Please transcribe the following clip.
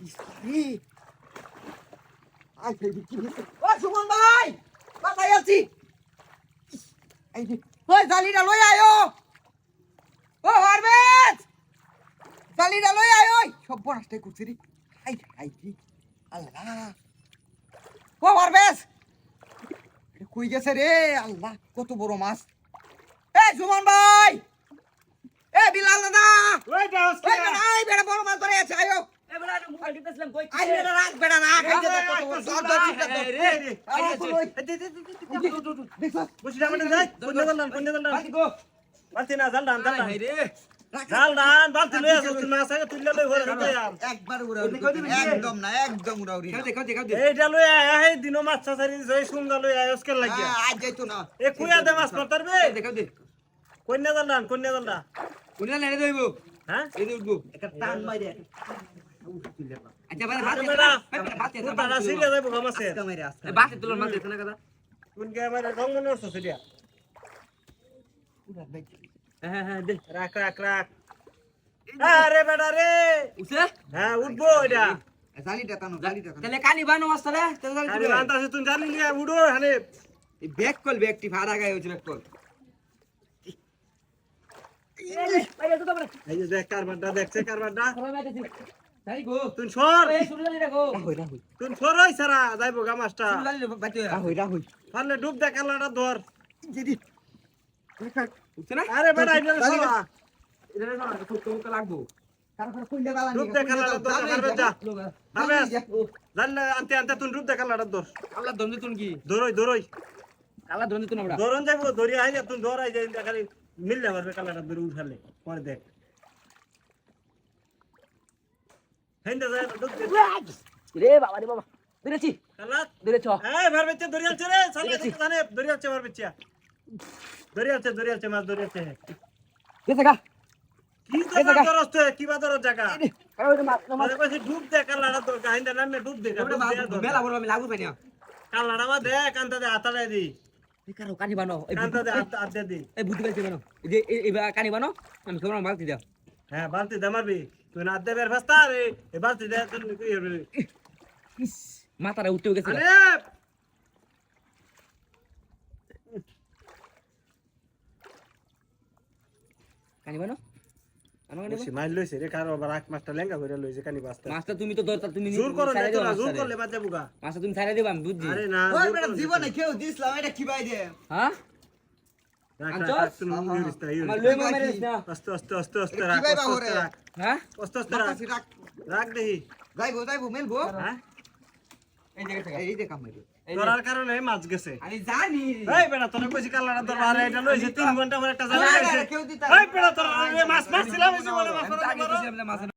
ইসরি I baby কি ও সুমন ভাই বাসায় আছি আইডি ওই জালিটা লই আয়ো ও হারবেজ জালিটা লই আয় ওই সব বনাসটাই করছি রে আই আইডি আল্লাহ ও হারবেজ কই গেছে রে আল্লাহ কত বড় মাছ এ সুমন ভাই দাদা ওই দাস এই এই বেটা বড় মাছ ধরে আছে আয়ো এবার আর মোবাইল টিপতেছিলাম কই আই বেটা রাখ বেটা না খাইতে তো কত বড় ধর ধর ঠিক আছে রে রে আরে কই দেখছ বসি না মানে যাই কোন দল না কোন দল না বাদি গো বালতি না জাল দান জাল দান রে জাল দান বালতি লই আসো তুমি মাছ আগে তুললে লই ঘরে যাতে আম একবার উড়াউড়ি করতে একদম না একদম উড়াউড়ি না। খাও দে খাও দে এইটা লই আয় হে দিনো মাছ ছাসারি জয় সুন্দর লই আয় ওসকে লাগিয়া হ্যাঁ, আজ যাইতো না এ কুয়া দে মাছ পারবে কোন দল না কোন দল না কোনটা নেড়ে দেব হ্যাঁ? এই উঠবো একটা টান মাইরে। আচ্ছা ভাই আরে ভাত বেটা ভাত পুতারা সিলে যাইব গামাছে আজকা মাইরে আজকা ভাত তুলন মাছ দেখছ না কথা কোন কে আমার রং মনে হচ্ছে সেটা হ্যাঁ হ্যাঁ দে রাখ রাখ রাখ। আরে বেটা রে! উসে হ্যাঁ উঠবো এটা। জালিটা টানো জালিটা টানো। তাহলে কানি বানো মাছ তাহলে জানি উড়ো হানে ব্যাক কল ব্যাকটি ফাড়া গায় হচ্ছে কল। এই যে দেখ কারবারটা দেখছে কারবারটা। তাই গো তুই সর। এই শুরু রাখো হই রা হই তুই সরই সারা যাইবো গামাসটা শুরু জানি বাতি হই রা পারলে ডুব দে কালাটা ধর। দিদি না? আরে বেটা এটা সরা। এটা না খুব কম লাগবো। তারপর কইলা বালা ডুব দে কালাটা ধর কারবে যা। হবে জানলে আনতে আনতে তুই ডুব দে কালাটা ধর। আল্লাহ দন্দে তুন কি? ধরই ধরই। আল্লাহ দন্দে আমরা। ধরন যাইবো আইলে তুই ধর আই যাই খালি মিললে পারবে কালাটা ধরে উঠালে পরে দেখ। রে বাবা রে বাবা ধরেছি। ধরেছ। এই ভার বেচে ধরি আছে রে থেকে জানে ধরি আছে ভার বেচে ধরি আছে ধরি আছে মাছ ধরি আছে। কি তো জায়গা। দরস কি বা জায়গা? আরে ওই মাছ মাছ। আরে কইছি ডুব দে নামে ডুব দে মেলা বড় আমি লাগু পাই না কালাটা দে কান্তা দে আতা দি। কারও কানি বানো এই কান্তা দে আতা আতে দি এই বুদ্ধি পাইছে বানো। যে এই এই কানি বানো আমি সবার মাছ দিও। হ্যাঁ বালতি দে মারবি। তুই না দে বের ফাস্তা রে এ বালতি দে তুই কি হবে? মাথাটা উঠতে গেছে আরে কানি বানো। মাইল লইছে রে কারও আবার আট মাসটা লেঙ্গা করে লইছে কানি বাস্তা মাছটা তুমি তো দরকার তুমি জোর করো না তোরা জোর করলে বাদ যাবুগা মাছটা তুমি ছাড়াই দিবা আমি বুঝছি। আরে না ওই জোর জীবনে কেউ দিছলাম এটা কি বাই দে? হ্যাঁ? রাখ, হ্যাঁ? রাখ। দেহি যাইবো যাইবো মেলবো। হ্যাঁ? তোরার কারণে মাছ গেছে। আমি জানি। এই বেটা তোরা কইছি কালাটা তোর এটা লইছে তিন ঘণ্টা পরে একটা জায়গা গেছে। এই বেটা তোর মাছ মারছিলাম বলে মাছ আমি